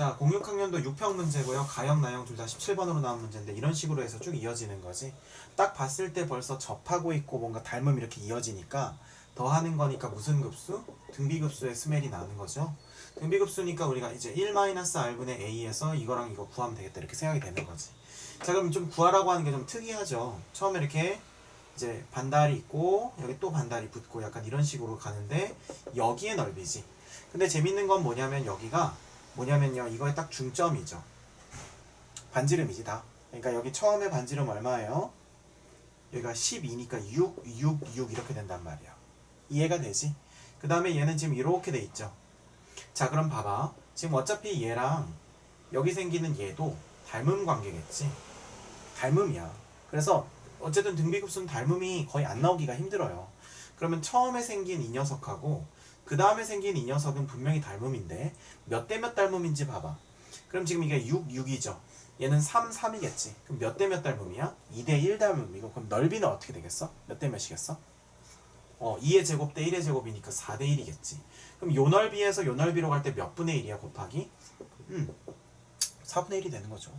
자, 06학년도 6평 문제고요. 가영, 나영 둘다 17번으로 나온 문제인데 이런 식으로 해서 쭉 이어지는 거지. 딱 봤을 때 벌써 접하고 있고 뭔가 닮음 이렇게 이어지니까 더 하는 거니까 무슨 급수? 등비급수의 스멜이 나는 거죠. 등비급수니까 우리가 이제 1-r분의 a에서 이거랑 이거 구하면 되겠다 이렇게 생각이 되는 거지. 자, 그럼 좀 구하라고 하는 게 좀 특이하죠. 처음에 이렇게 이제 반달이 있고 여기 또 반달이 붙고 약간 이런 식으로 가는데 여기의 넓이지. 근데 재밌는 건 뭐냐면 여기가 뭐냐면요. 이거의 딱 중점이죠. 반지름이지 다. 그러니까 여기 처음에 반지름 얼마예요? 여기가 12니까 6, 6, 6 이렇게 된단 말이야. 이해가 되지? 그 다음에 얘는 지금 이렇게 돼 있죠. 자 그럼 봐봐. 지금 어차피 얘랑 여기 생기는 얘도 닮음 관계겠지. 닮음이야. 그래서 어쨌든 등비급수는 닮음이 거의 안 나오기가 힘들어요. 그러면 처음에 생긴 이 녀석하고 그 다음에 생긴 이 녀석은 분명히 닮음인데 몇 대 몇 닮음인지 봐봐. 그럼 지금 이게 6, 6이죠. 얘는 3, 3이겠지. 그럼 몇 대 몇 닮음이야? 2 대 1 닮음이고 그럼 넓이는 어떻게 되겠어? 몇 대 몇이겠어? 어, 2의 제곱 대 1의 제곱이니까 4 대 1이겠지. 그럼 요 넓이에서 요 넓이로 갈 때 몇 분의 1이야 곱하기? 음, 4분의 1이 되는 거죠.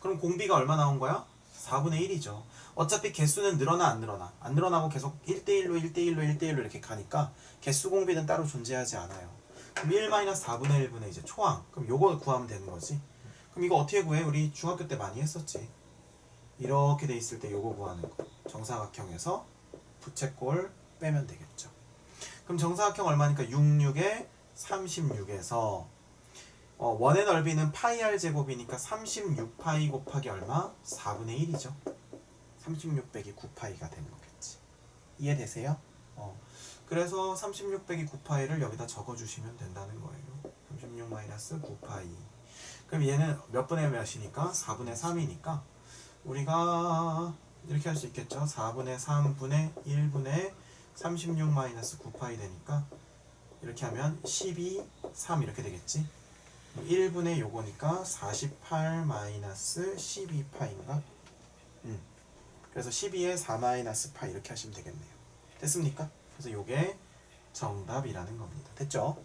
그럼 공비가 얼마 나온 거야? 4분의 1이죠. 어차피 개수는 늘어나 안 늘어나? 안 늘어나고 계속 1대1로 1대1로 1대1로 이렇게 가니까 개수 공비는 따로 존재하지 않아요. 그럼 1-4분의 1분의 이제 초항. 그럼 요거 구하면 되는 거지. 그럼 이거 어떻게 구해? 우리 중학교 때 많이 했었지. 이렇게 돼 있을 때 요거 구하는 거. 정사각형에서 부채꼴 빼면 되겠죠. 그럼 정사각형 얼마니까 66에 36에서 어, 원의 넓이는 파이 r 제곱이니까 36파이 곱하기 얼마? 4분의 1이죠. 36 빼기 9파이가 되는 거겠지. 이해되세요? 어. 그래서 36 빼기 9파이를 여기다 적어주시면 된다는 거예요. 36 마이너스 9파이. 그럼 얘는 몇 분의 몇이니까? 4분의 3이니까 우리가 이렇게 할 수 있겠죠. 4분의 3분의 1분의 36 마이너스 9파이 되니까 이렇게 하면 12, 3 이렇게 되겠지. 1분의 요거니까 48 마이너스 12파인가? 음. 그래서 12에 4 마이너스 파 이렇게 하시면 되겠네요. 됐습니까? 그래서 요게 정답이라는 겁니다. 됐죠?